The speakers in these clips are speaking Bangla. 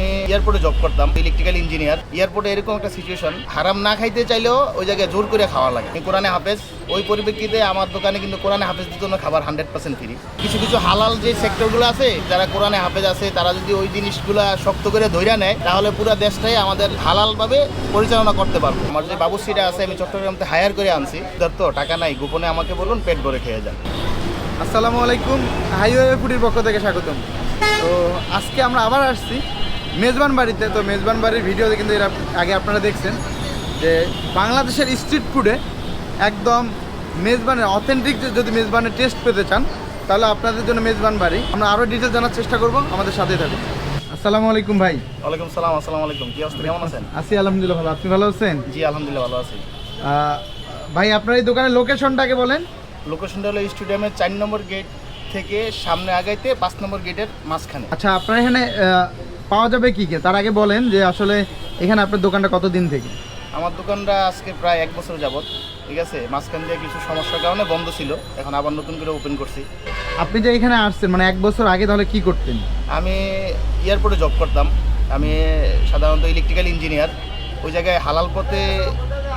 আমি এয়ারপোর্টে জব করতাম ইলেকট্রিক্যাল ইঞ্জিনিয়ার এয়ারপোর্টে এরকম একটা সিচুয়েশন হারাম না খাইতে চাইলেও ওই জায়গায় জোর করে খাওয়া লাগে। কোরআনে হাফেজ, ওই পরিপ্রেক্ষিতে আমার দোকানে কিন্তু কোরআনে হাফেজদের জন্য খাবার হান্ড্রেড পার্সেন্ট ফ্রি কিছু কিছু হালাল যে সেক্টরগুলো আছে, যারা কোরআনে হাফেজ আছে, তারা যদি ওই জিনিসগুলো শক্ত করে ধৈর্য নেয়, তাহলে পুরো দেশটাই আমাদের হালালভাবে পরিচালনা করতে পারব। আমার যে বাবুশ্রীটা আছে, আমি চট্টগ্রামতে হায়ার করে আনছি। ধর তো, টাকা নাই, গোপনে আমাকে বলুন পেট ভরে খেয়ে যান। আসসালামু আলাইকুম হাইওয়ে ফুডির পক্ষ থেকে স্বাগতম। তো আজকে আমরা আবার আসছি। মেজবান বাড়িতে তো মেজবান বাড়ির ভিডিওতে কিন্তু এর আগে আপনারা দেখছেন যে বাংলাদেশের স্ট্রিট ফুডে একদম মেজবানের অথেন্টিক যদি মেজবানের টেস্ট পেতে চান তাহলে আপনাদের জন্য মেজবান বাড়ি। আমরা আরও ডিটেল জানার চেষ্টা করব আমাদের সাথেই থাকুন। আসসালামু আলাইকুম ভাই। ওয়ালাইকুম সালাম আসসালামু আলাইকুম। কি অবস্থা কেমন আছেন? আছি আলহামদুলিল্লাহ ভালো। আপনি ভালো আছেন? জি আলহামদুলিল্লাহ ভালো আছি। ভাই আপনার এই দোকানের লোকেশনটাকে বলেন। লোকেশনটা হলো স্টেডিয়ামের চার নম্বর গেট থেকে সামনে আগাইতে পাঁচ নম্বর গেটের মাঝখানে। আচ্ছা আপনার এখানে পাওয়া যাবে কি কি? তার আগে বলেন যে আসলে এখানে আপনার দোকানটা কতদিন থেকে? আমার দোকানটা আজকে প্রায় এক বছর যাবত ঠিক আছে? মাঝখান দিয়ে কিছু সমস্যার কারণে বন্ধ ছিল। এখন আবার নতুন করে ওপেন করছি। আপনি যে এখানে আসছেন মানে এক বছর আগে তাহলে কি করতেন? আমি এয়ারপোর্টে জব করতাম। আমি সাধারণত ইলেকট্রিক্যাল ইঞ্জিনিয়ার ওই জায়গায় হালাল পথে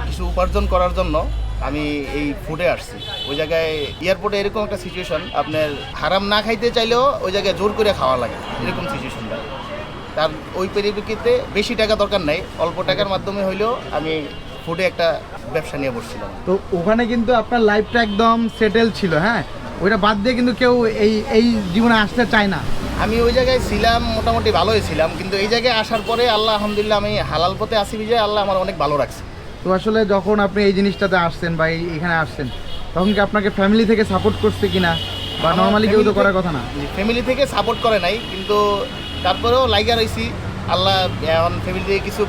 কিছু উপার্জন করার জন্য আমি এই ফুডে আসছি। ওই জায়গায় এয়ারপোর্টে এরকম একটা সিচুয়েশন আপনার হারাম না খাইতে চাইলেও ওই জায়গায় জোর করে খাওয়া লাগে। এরকম সিচুয়েশনটা তার ওই পরিপ্রেক্ষিতে বেশি টাকা দরকার নাই অল্প টাকার মাধ্যমে হইলেও আমি ফুডে একটা ব্যবসা নিয়ে বসছিলাম। তো ওখানে কিন্তু আপনার লাইফটা একদম সেটেল ছিল হ্যাঁ? ওইটা বাদ দিয়ে কিন্তু কেউ এই এই জীবনে আসতে চায় না। আমি ওই জায়গায় ছিলাম মোটামুটি ভালোই ছিলাম কিন্তু এই জায়গায় আসার পরে আল্লাহ আলহামদুলিল্লাহ আমি হালাল পথে আসি বিজয় আল্লাহ আমার অনেক ভালো রাখছে। তো আসলে যখন আপনি এই জিনিসটাতে আসছেন বা এখানে আসছেন তখন কি আপনাকে ফ্যামিলি থেকে সাপোর্ট করছে কিনা? বা নর্মালি কেউ তো করার কথা না? ফ্যামিলি থেকে সাপোর্ট করে নাই কিন্তু তারপরেও লাইগা রয়েছি আল্লাহ এখন ফ্যামিলি থেকে কিছু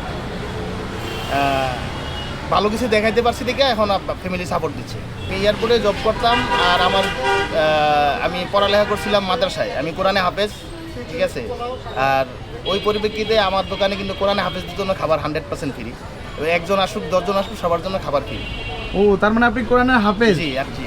ভালো কিছু দেখাইতে পারছি দেখে এখন ফ্যামিলি সাপোর্ট দিচ্ছে। আমি এয়ারপোর্টে জব করতাম আর আমার আমি পড়ালেখা করছিলাম মাদ্রাসায়। আমি কোরআনে হাফেজ ঠিক আছে? আর ওই পরিপ্রেক্ষিতে আমার দোকানে কিন্তু কোরআনে হাফেজদের জন্য খাবার হান্ড্রেড পার্সেন্ট ফ্রি একজন আসুক দশজন আসুক সবার জন্য খাবার ফ্রি ও তার মানে আপনি কোরআনের হাফেজ।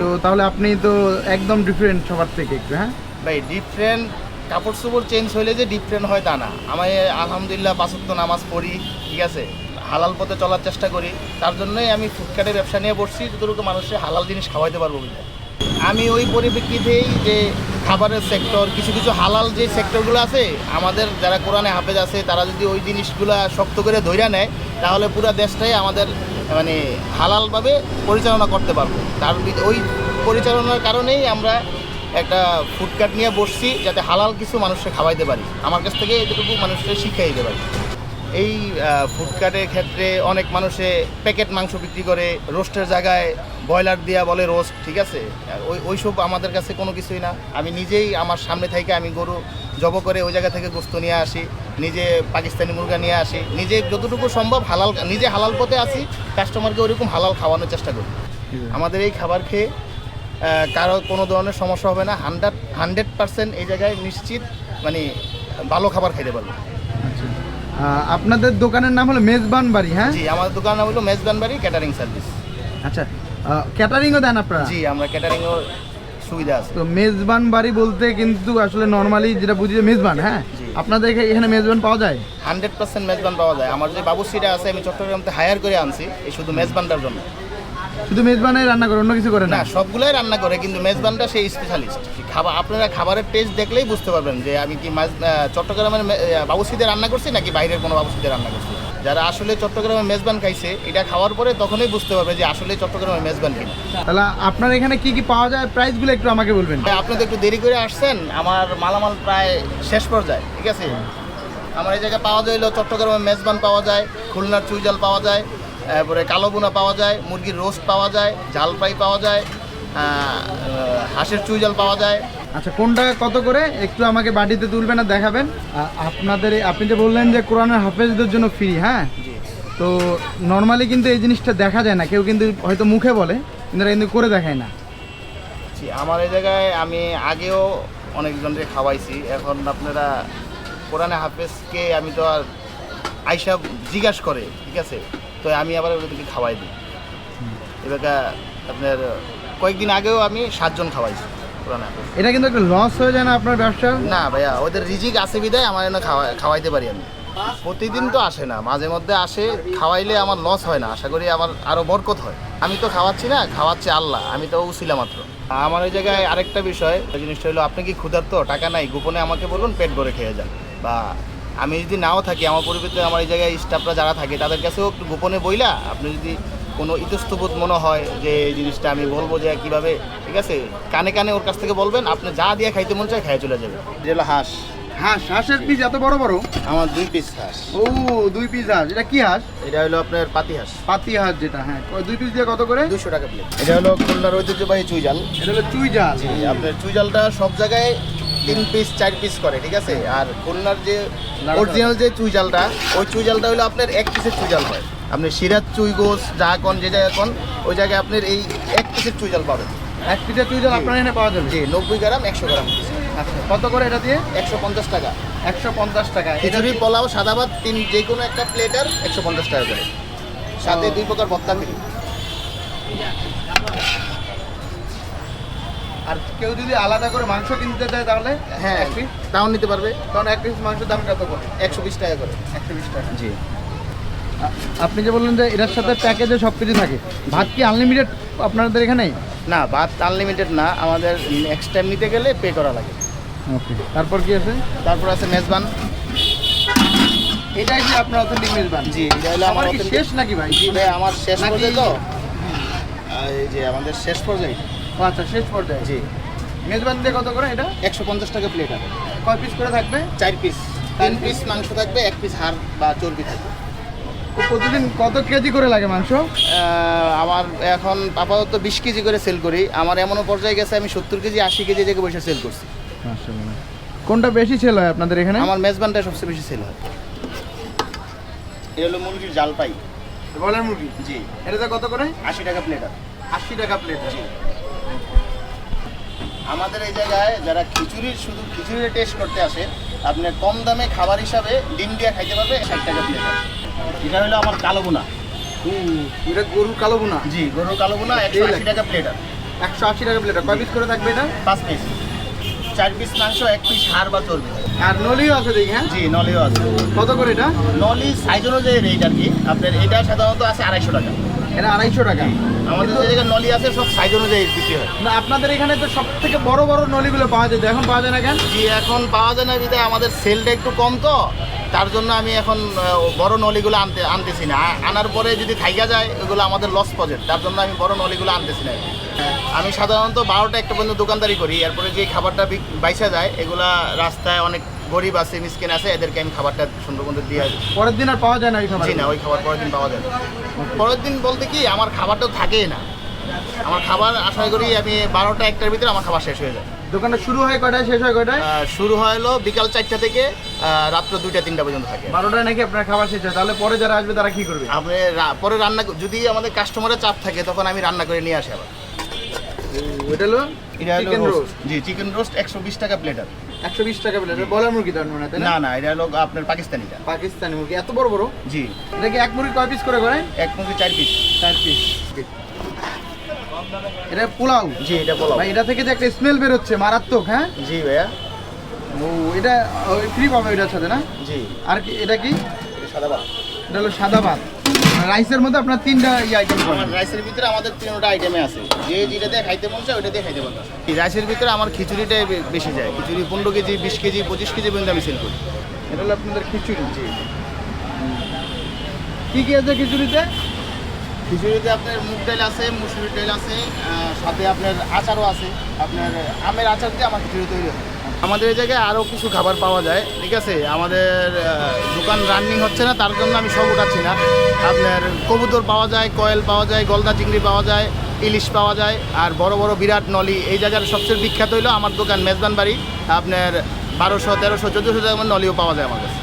তো তাহলে আপনি তো একদম ডিফারেন্ট সবার থেকে একটু হ্যাঁ? ভাই ডিফারেন্ট কাপড় চোপড় চেঞ্জ হইলে যে ডিফারেন্ট হয় তা না। আমি আলহামদুলিল্লাহ পাঁচত্ব নামাজ পড়ি, ঠিক আছে? হালাল পথে চলার চেষ্টা করি। তার জন্যই আমি ফুডকার্টের ব্যবসা নিয়ে বসছি, যতটুকু মানুষের হালাল জিনিস খাওয়াইতে পারব বুঝলে। আমি ওই পরিপ্রেক্ষিতেই যে খাবারের সেক্টর কিছু কিছু হালাল যে সেক্টরগুলো আছে, আমাদের যারা কোরআনে হাফেজ আছে, তারা যদি ওই জিনিসগুলো শক্ত করে ধৈর্য নেয়, তাহলে পুরো দেশটাই আমাদের মানে হালালভাবে পরিচালনা করতে পারব। তার ওই পরিচালনার কারণেই আমরা একটা ফুডকার্ট নিয়ে বসছি যাতে হালাল কিছু মানুষকে খাওয়াইতে পারি। আমার কাছ থেকে এতটুকু মানুষকে শিখিয়ে দিতে পারি। এই ফুডকার্টের ক্ষেত্রে অনেক মানুষে প্যাকেট মাংস বিক্রি করে রোস্টের জায়গায় ব্রয়লার দিয়া বলে রোস্ট ঠিক আছে? ওই ওইসব আমাদের কাছে কোনো কিছুই না। আমি নিজেই আমার সামনে থেকে আমি গরু জব করে ওই জায়গা থেকে গোস্ত নিয়ে আসি নিজে পাকিস্তানি মুরগা নিয়ে আসি। নিজে যতটুকু সম্ভব হালাল নিজে হালাল পথে আসি কাস্টমারকে ওইরকম হালাল খাওয়ানোর চেষ্টা করি। আমাদের এই খাবার খেয়ে কারও কোনো ধরনের সমস্যা হবে না। হান্ড্রেড হান্ড্রেড পার্সেন্ট এই জায়গায় নিশ্চিত মানে ভালো খাবার খেতে পারব। আচ্ছা। আপনাদের দোকানের নাম হলো মেজবান বাড়ি হ্যাঁ? জি আমার দোকান নাম হলো মেজবানবাড়ি ক্যাটারিং সার্ভিস আচ্ছা। ক্যাটারিংও দেন আপনারা? জি আমরা ক্যাটারিংয়ের সুবিধা আছে। তো মেজবান বাড়ি বলতে কিন্তু আসলে নর্মালি যেটা বুঝি মেজবান হ্যাঁ। আপনাদের এখানে মেজবান পাওয়া যায়? হান্ড্রেড পার্সেন্ট মেজবান পাওয়া যায়। আমার যে বাবুশ্রীটা আছে আমি চট্টগ্রামতে হায়ার করে আনছি। এই শুধু মেজবানটার জন্য। শুধু মেজবানে রান্না করে অন্য কিছু করে না? সবগুলাই রান্না করে কিন্তু মেজবানটা সেই স্পেশালিস্ট খাবার আপনারা খাবারের টেস্ট দেখলেই বুঝতে পারবেন যে আমি কি চট্টগ্রামের বাবুশ্রীতে রান্না করছি নাকি বাইরের কোনো বাবুশ্রীতে রান্না করছি? যারা আসলে চট্টগ্রামের মেজবান খাইছে এটা খাওয়ার পরে তখনই বুঝতে পারবে যে আসলে চট্টগ্রামের মেজবান কিনা। তাহলে আপনার এখানে কি কি পাওয়া যায়? প্রাইসগুলো একটু আমাকে বলবেন। আপনি তো একটু দেরি করে আসছেন আমার মালামাল প্রায় শেষ পর্যায়ে ঠিক আছে? আমার এই জায়গায় পাওয়া যায় হলো চট্টগ্রামের মেজবান পাওয়া যায় খুলনার চুইজাল পাওয়া যায় তারপরে কালো বোনা পাওয়া যায় মুরগির রোস্ট পাওয়া যায় ঝাল ফ্রাই পাওয়া যায় হাঁসের চুইজাল পাওয়া যায়। আচ্ছা কোনটা কত করে? একটু আমাকে বাড়িতে তুলবেন আর দেখাবেন। আপনাদের আপনি যে বললেন যে কোরআনের হাফেজদের জন্য ফ্রি হ্যাঁ? তো নর্মালি কিন্তু এই জিনিসটা দেখা যায় না। কেউ কিন্তু হয়তো মুখে বলে কিন্তু কিন্তু করে দেখায় না। আমার এই জায়গায় আমি আগেও অনেকজনকে খাওয়াইছি। এখন আপনারা কোরআনে হাফেজকে আমি তো আর আইসা জিজ্ঞাসা করে ঠিক আছে? তো আমি আবার ওদেরকে খাওয়াই দিই। এবার আপনার কয়েকদিন আগেও আমি সাতজন খাওয়াইছি এটা কিন্তু একটা লস হয়ে যায় না আপনার ব্যবসা? না ভাইয়া ওদের রিজিক আছে বিদায় আমার জন্য খাওয়া খাওয়াইতে পারি আমি। প্রতিদিন তো আসে না মাঝে মধ্যে আসে খাওয়াইলে আমার লস হয় না। আশা করি আমার আরও বরকত হয়। আমি তো খাওয়াচ্ছি না খাওয়াচ্ছে আল্লাহ আমি তো উছিলা মাত্র। আমার ওই জায়গায় আরেকটা বিষয় জিনিসটা হলো আপনি কি ক্ষুধার্ত? টাকা নাই গোপনে আমাকে বলুন পেট ভরে খেয়ে যান। বা আমি যদি নাও থাকি আমার পরিবর্তে আমার এই জায়গায় স্টাফরা যারা থাকে তাদের কাছেও একটু গোপনে বইলা আপনি যদি কোনো ইতস্তবোধ মনে হয় যে এই জিনিসটা আমি বলব যে কীভাবে ঠিক আছে? কানে কানে ওর কাছ থেকে বলবেন আপনি যা দিয়ে খাইতে মন চায় খাই চলে যাবে যে হলো হাঁস। হাঁস হাঁসের পিস এত বড় বড়? আমার দুই পিস হাঁস। ও দুই পিস হাঁস। এটা কি হাঁস? এটা হলো আপনার পাতি হাঁস। পাতি হাঁস যেটা হ্যাঁ। দুই পিস দিয়ে কত করে? দুশো টাকা প্লেট এটা হলো খুলনার ঐতিহ্যবাহী চুই জাল। এটা হলো চুই জাল। আপনার চুই জালটা সব জায়গায় তিন পিস চার পিস করে ঠিক আছে? আর খুলনার যে অরিজিনাল যে চুই জালটা ওই চুই জালটা হলো আপনার এক পিসের চুই জাল হয়। আপনি সিরাজ চুই গোস যা কন যে জায়গায় কন ওই জায়গায় আপনার এই এক পিসের চুই জাল পাবেন। এক পিসের চুই জাল। আপনার এখানে পাওয়া যাবে? জি নব্বই গ্রাম একশো গ্রাম। আচ্ছা কত করে এটা দিয়ে? একশো পঞ্চাশ টাকা। একশো পঞ্চাশ টাকা। এটা খিচুড়ি পোলাও সাদা ভাত তিন যে কোনো একটা প্লেটার একশো পঞ্চাশ টাকা করে। সাথে দুই প্রকার ভত্তা ফ্রি আর কেউ যদি আলাদা করে মাংস কিনতে চায় তাহলে হ্যাঁ এক পিস তাও নিতে পারবে। তখন এক পিস মাংসের দাম কত করে? একশো বিশ টাকা করে। একশো বিশ টাকা। জি। আপনি যে বললেন যে এটার সাথে প্যাকেজে সব কিছু থাকে ভাত কি আনলিমিটেড আপনাদের এখানে? না ভাত আনলিমিটেড না আমাদের নেক্সট টাইম নিতে গেলে পে করা লাগে। ওকে তারপর কি আছে? তারপর আছে মেজবান। এটাই কি আপনার অথেন্টিক মেজবান? জি এটা হলো আমার শেষ নাকি ভাই? জি ভাই আমার শেষ পর্যায়ে তো এই যে আমাদের শেষ পর্যায়ে। আচ্ছা শেষ পর্যায়ে। জি। মেজবান দিয়ে কত করে এটা? একশো পঞ্চাশ টাকা প্লেট আছে কয় পিস করে থাকবে? চার পিস তিন পিস মাংস থাকবে এক পিস হাড় বা চর্বি থাকবে। তো প্রতিদিন কত কেজি করে লাগে মাংস? আমার এখন আপাতত বিশ কেজি করে সেল করি। আমার এমনও পর্যায়ে গেছে আমি সত্তর কেজি আশি কেজি থেকে বসে সেল করছি। কোনটা বেশি সেল হয় আপনাদের এখানে? আমার মেজবানটা সবচেয়ে বেশি সেল হয়। এ হলো মুরগির জাল পাই। বলার মুরগি? জি। এটাতে কত করে? আশি টাকা প্লেট আছে। আশি টাকা প্লেট জি। আমাদের এই জায়গায় যারা খিচুড়ির শুধু খিচুড়ির টেস্ট করতে আসে আপনি কম দামে খাবার হিসাবে ডিম দিয়ে খাইতে পারবে ষাট টাকা প্লেট এটা হলো আমার কালো গুনা এটা গরুর কালো বুনা জি গরুর কালো গুনা একশো আশি টাকা প্লেট একশো আশি টাকা প্লেট কয় পিস করে থাকবে এটা? পাঁচ পিস চার পিস মাংস এক পিস হাড় বা চর্বি। আর নলিও আছে দেখি হ্যাঁ? জি নলিও আছে। কত করে এটা? নলি সাইজ অনুযায়ী রেট আর কি। আপনার এটা সাধারণত আছে আড়াইশো টাকা। এটা আড়াইশো টাকা। আমাদের যে নলি আছে সব সাইজ অনুযায়ী বিক্রি হয়। না আপনাদের এখানে তো সব থেকে বড় বড় নলিগুলো পাওয়া যায়। এখন পাওয়া যায় না কেন? জি এখন পাওয়া যায় না বিধায় আমাদের সেলটা একটু কম তো। তার জন্য আমি এখন বড় নলিগুলো আনতে আনতেছি না। আনার পরে যদি থাইকা যায় ওগুলো আমাদের লস প্রজেক্ট তার জন্য আমি বড় নলিগুলো আনতেছি না। আমি সাধারণত বারোটা একটা পর্যন্ত দোকানদারি করি। এরপরে যে খাবারটা বাইসা যায় এগুলা রাস্তায় অনেক গরিব আছে মিসকিন আছে এদেরকে আমি খাবারটা সুন্দর মতো দিয়ে দিই। পরের দিন আর পাওয়া যায় না ওই খাবার? জি না ওই খাবার পরের দিন পাওয়া যায় না। পরের দিন বলতে কি আমার খাবারটা থাকেই না। আমার খাবার আশা করি আমি বারোটা একটার ভিতরে আমার খাবার শেষ হয়ে যায়। দোকানটা শুরু হয় কয়টায় শেষ হয় কয়টায়? শুরু হয় হলো বিকাল চারটা থেকে রাত্র দুইটা তিনটা পর্যন্ত থাকে। বারোটায় নাকি আপনার খাবার শেষ হয়? তাহলে পরে যারা আসবে তারা কি করবে? আপনি পরে রান্না যদি আমাদের কাস্টমারের চাপ থাকে তখন আমি রান্না করে নিয়ে আসি আবার। ওইটা হলো এটা হলো চিকেন রোস্ট জি চিকেন রোস্ট একশো বিশ টাকা প্লেটার একশো বিশ টাকা প্লেট বলার মুরগি তার মনে না? না না এটা হলো আপনার পাকিস্তানিটা পাকিস্তানি মুরগি এত বড় বড়? জি। এটা কি এক মুরগি কয় পিস করে করে এক মুরগি চার পিস চার পিস এটা পোলাও? জি এটা বলো ভাই এটা থেকে যে একটা স্মেল বেরোচ্ছে মারাত্মক হ্যাঁ? জি ভাইয়া। ও এটা ফ্রি পাবে এটার সাথে না? জি। আর কি এটা কি? সাদা ভাত। এটা হলো সাদা ভাত। রাইসের মধ্যে আপনার তিনটা ইয়ে আইটেম আমার রাইসের ভিতরে আমাদের তিনটা আইটেমে আছে। যে যেটা দিয়ে খাইতে মন চায় ওইটা দিয়ে খাইতে পারবে এই রাইসের ভিতরে আমার খিচুড়িটাই বেশি যায়। খিচুড়ি পনেরো কেজি বিশ কেজি পঁচিশ কেজি পর্যন্ত আমি সেল করি। এটা হলো আপনাদের খিচুড়ি। জি কী কী আছে খিচুড়িতে? খিচুড়িতে আপনার মুগ ডাল আছে মুসুরির ডাল আছে সাথে আপনার আচারও আছে। আপনার আমের আচার দিয়ে আমার খিচুড়ি তৈরি হয়। আমাদের এই জায়গায় আরও কিছু খাবার পাওয়া যায়, ঠিক আছে? আমাদের দোকান রানিং হচ্ছে না, তার জন্য আমি সব উঠাচ্ছি না। আপনার কবুতর পাওয়া যায়, কয়েল পাওয়া যায়, গলদা চিংড়ি পাওয়া যায়, ইলিশ পাওয়া যায়, আর বড় বড় বিরাট নলি। এই জায়গার সবচেয়ে বিখ্যাত হইল আমার দোকান মেজবান বাড়ি আপনার বারোশো, তেরোশো, চোদ্দোশো টাকা নলিও পাওয়া যায় আমার কাছে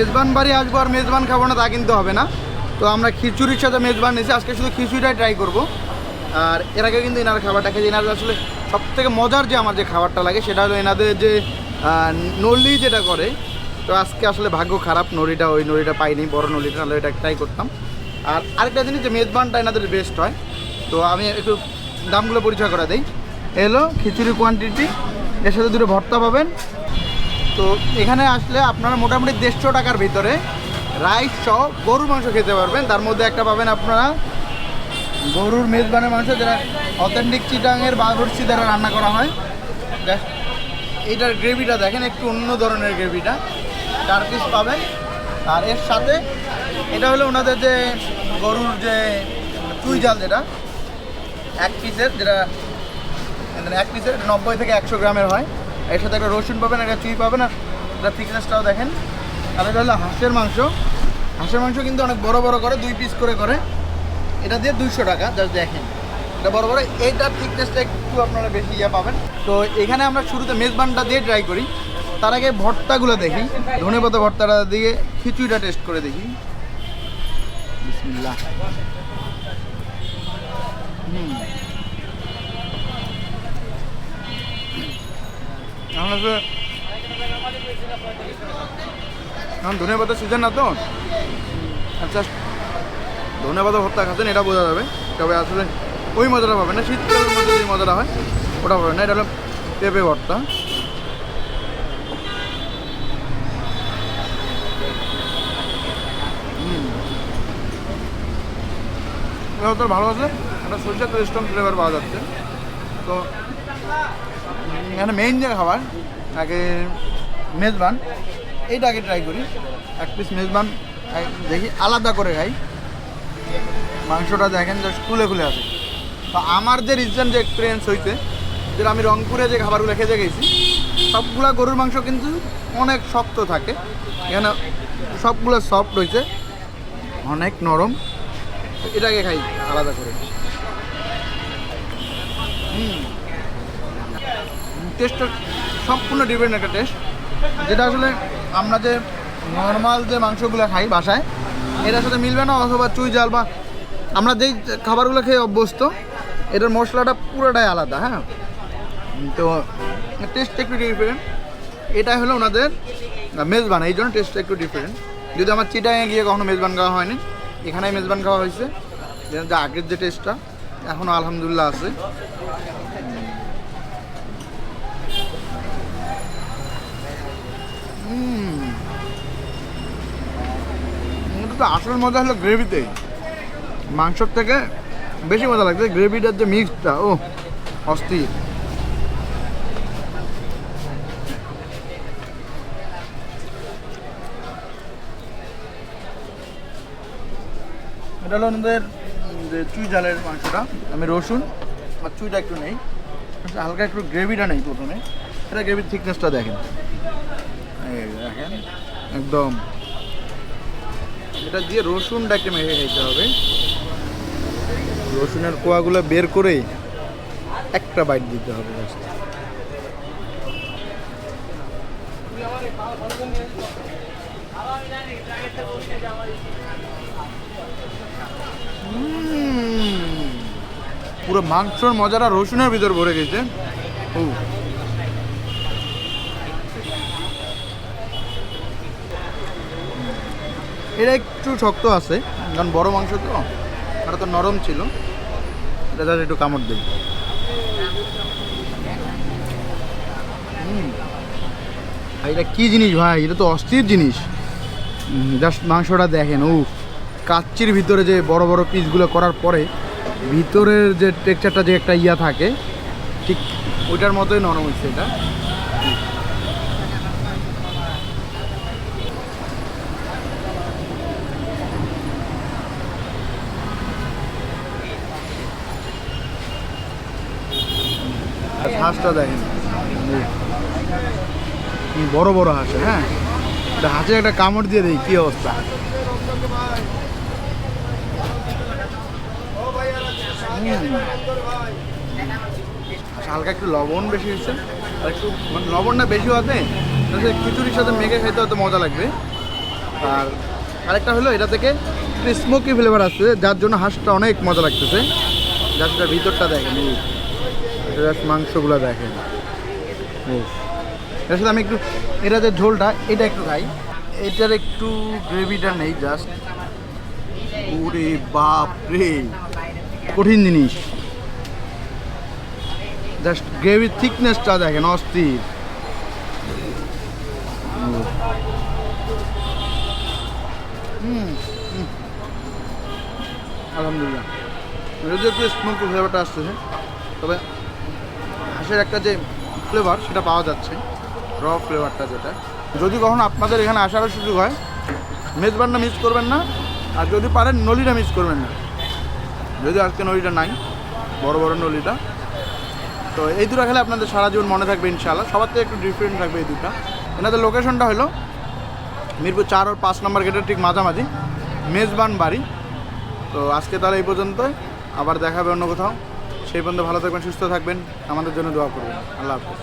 মেজবান বাড়ি আসব আর মেজবান খাব না তা কিন্তু হবে না। তো আমরা খিচুড়ির সাথে মেজবান নিয়েছি। আজকে শুধু খিচুড়িটাই ট্রাই করব। আর এর আগে কিন্তু এনার খাবারটা খেয়েছি। এনার আসলে সব থেকে মজার যে আমার যে খাবারটা লাগে, সেটা হলো এনাদের যে নলি যেটা করে, তো আজকে আসলে ভাগ্য খারাপ। নড়িটা ওই নড়িটা পাইনি, বড় নড়িটা নাহলে এটা ট্রাই করতাম। আর আরেকটা জিনিস, যে মেজবানটা এনাদের বেস্ট হয়। তো আমি একটু দামগুলো পরিচয় করে দিই। এলো খিচুড়ি কোয়ান্টিটি এর সাথে দুটো ভর্তা পাবেন। তো এখানে আসলে আপনারা মোটামুটি দেড়শো টাকার ভিতরে রাইস সহ গরুর মাংস খেতে পারবেন। তার মধ্যে একটা পাবেন আপনারা গরুর মেজবানের মাংস, যেটা অথেন্টিক চিটাঙের বাবরচি দ্বারা রান্না করা হয়। দেখ, এইটার গ্রেভিটা দেখেন, একটু অন্য ধরনের গ্রেভিটা। চার পিস পাবেন। আর এর সাথে এটা হলো ওনাদের যে গরুর যে চুই জাল যেটা, এক পিসের যেটা, এক পিসের নব্বই থেকে একশো গ্রামের হয়। এর সাথে একটা রসুন পাবেন, একটা চুই পাবেন, আর এটা থিকনেসটাও দেখেন। আর এটা হলো হাঁসের মাংস। হাঁসের মাংস কিন্তু অনেক বড় বড় করে, দুই পিস করে করে। এটা দিয়ে দুইশো টাকা জাস্ট দেখেন। এটা বড় বড় এইটার থিকনেসটা একটু আপনারা বেশি ইয়ে পাবেন। তো এখানে আমরা শুরুতে মেজবানটা দিয়ে ট্রাই করি। তার আগে ভর্তাগুলো দেখি। ধনে পাতা ভর্তাটা দিয়ে খিচুড়িটা টেস্ট করে দেখি। বিসমিল্লাহ। হুম। এখন আসলে এখন ধনে পাতা সিজন না তো? আচ্ছা ধনে পাতা ভর্তা খাচ্ছেন এটা বোঝা যাবে। তবে আসলে ওই মজাটা পাবেন না শীতকালের মধ্যে যে মজাটা হয়, ওটা পাবেন না, এটা হলো পেঁপে ভর্তা। ভালো আছে একটা সরষের স্ট্রং ফ্লেভার পাওয়া যাচ্ছে। তো এখানে মেইন যে খাবার, আগে মেজবান এইটা আগে ট্রাই করি। এক পিস মেজবান দেখি আলাদা করে খাই। মাংসটা দেখেন যে খুলে খুলে আছে। তো আমার যে রিসেন্ট যে এক্সপিরিয়েন্স হয়েছে যেটা আমি রংপুরে যে খাবারগুলো খেতে গেছি সবগুলা গরুর মাংস কিন্তু অনেক শক্ত থাকে। এখানে সবগুলো সফট হয়েছে অনেক নরম। এটাকে খাই আলাদা করে। টেস্টটা সম্পূর্ণ ডিফারেন্ট একটা টেস্ট যেটা আসলে আমরা যে নর্মাল যে মাংসগুলো খাই বাসায়, এটার সাথে মিলবে না অথবা চুই জাল বা আমরা যেই খাবারগুলো খেয়ে অভ্যস্ত, এটার মশলাটা পুরোটাই আলাদা হ্যাঁ? তো টেস্ট একটু ডিফারেন্ট এটা হলো ওনাদের মেজবান, এই জন্য টেস্টটা একটু ডিফারেন্ট যদি আমার চিটাঙে গিয়ে কখনো মেজবান খাওয়া হয়নি, এখানেই মেজবান খাওয়া হয়েছে। যে আগের যে টেস্টটা এখনও আলহামদুলিল্লাহ আছে হুম এটা তো আসল মজা হলো গ্রেভিতে মাংসর থেকে বেশি মজা লাগছে। গ্রেভিটার যে মিক্সটা ও অস্থির। এটা হলো আমাদের যে চুই জালের মাংসটা। আমি রসুন আর চুইটা একটু নেই। হালকা একটু গ্রেভিটা নেই প্রথমে। এটা গ্রেভির থিকনেসটা দেখেন। একদম। এটা দিয়ে রসুনটা একটু মেখে খাইতে হবে। রসুনের কোয়াগুলো বের করে একটা বাইট দিতে হবে পুরো মাংসর মজাটা রসুনের ভিতর ভরে গেছে। ও। এটা একটু শক্ত আছে, কারণ বড় মাংস তো, এটা তো নরম ছিল। এটা একটু কামড় দিই। এটা কি জিনিস ভাই? এটা তো অস্থির জিনিস। জাস্ট মাংসটা দেখেন ও কাচ্চির ভিতরে যে বড় বড় পিসগুলো করার পরে, ভিতরের যে টেক্সচারটা যে একটা ইয়া থাকে, ঠিক ওইটার মতোই নরম হচ্ছে এটা। হাঁসটা দেখেন। বড় বড় হাঁস হ্যাঁ? এটা হাঁসে একটা কামড় দিয়ে দেই, কি অবস্থা? হালকা একটু লবণ বেশি হয়েছে। আর একটু মানে লবণটা বেশি হতে তাহলে খিচুড়ির সাথে মেখে খাইতে হয়তো মজা লাগবে। আর আরেকটা হলো, এটা থেকে স্মোকি ফ্লেভার আছে যার জন্য হাঁসটা অনেক মজা লাগতেছে। এটার ভিতরটা দেখেন জাস্ট মাংসগুলো দেখেন। এর সাথে আমি একটু এটা যে ঝোলটা এটা একটু খাই। এটার একটু গ্রেভিটা নেই জাস্ট ওরে বাপ রে কঠিন জিনিস। জাস্ট গ্রেভির থিকনেসটা দেখেন অস্থির। হুম, হুম। আলহামদুলিল্লাহ। যদিও একটু স্মোকি ফ্লেভারটা আসতেছে তবে হাঁসের একটা যে ফ্লেভার সেটা পাওয়া যাচ্ছে। র ফ্লেভারটা যেটা। যদি কখনো আপনাদের এখানে আসারও সুযোগ হয় মেজবানটা মিস করবেন না, আর যদি পারেন নলিটা মিস করবেন না। যদি আজকে নলিটা নাই, বড় বড় নলিটা। তো এই দুটো খেলে আপনাদের সারা জীবন মনে থাকবে ইনশাআল্লাহ। সবার থেকে একটু ডিফারেন্ট থাকবে এই দুটা। এনাদের লোকেশনটা হলো মিরপুর চার আর পাঁচ নম্বর গেটের ঠিক মাঝামাঝি, মেজবান বাড়ি। তো আজকে তাহলে এই পর্যন্তই। আবার দেখাবে অন্য কোথাও। সেই পর্যন্ত ভালো থাকবেন সুস্থ থাকবেন। আমাদের জন্য দোয়া করবেন। আল্লাহ হাফিজ।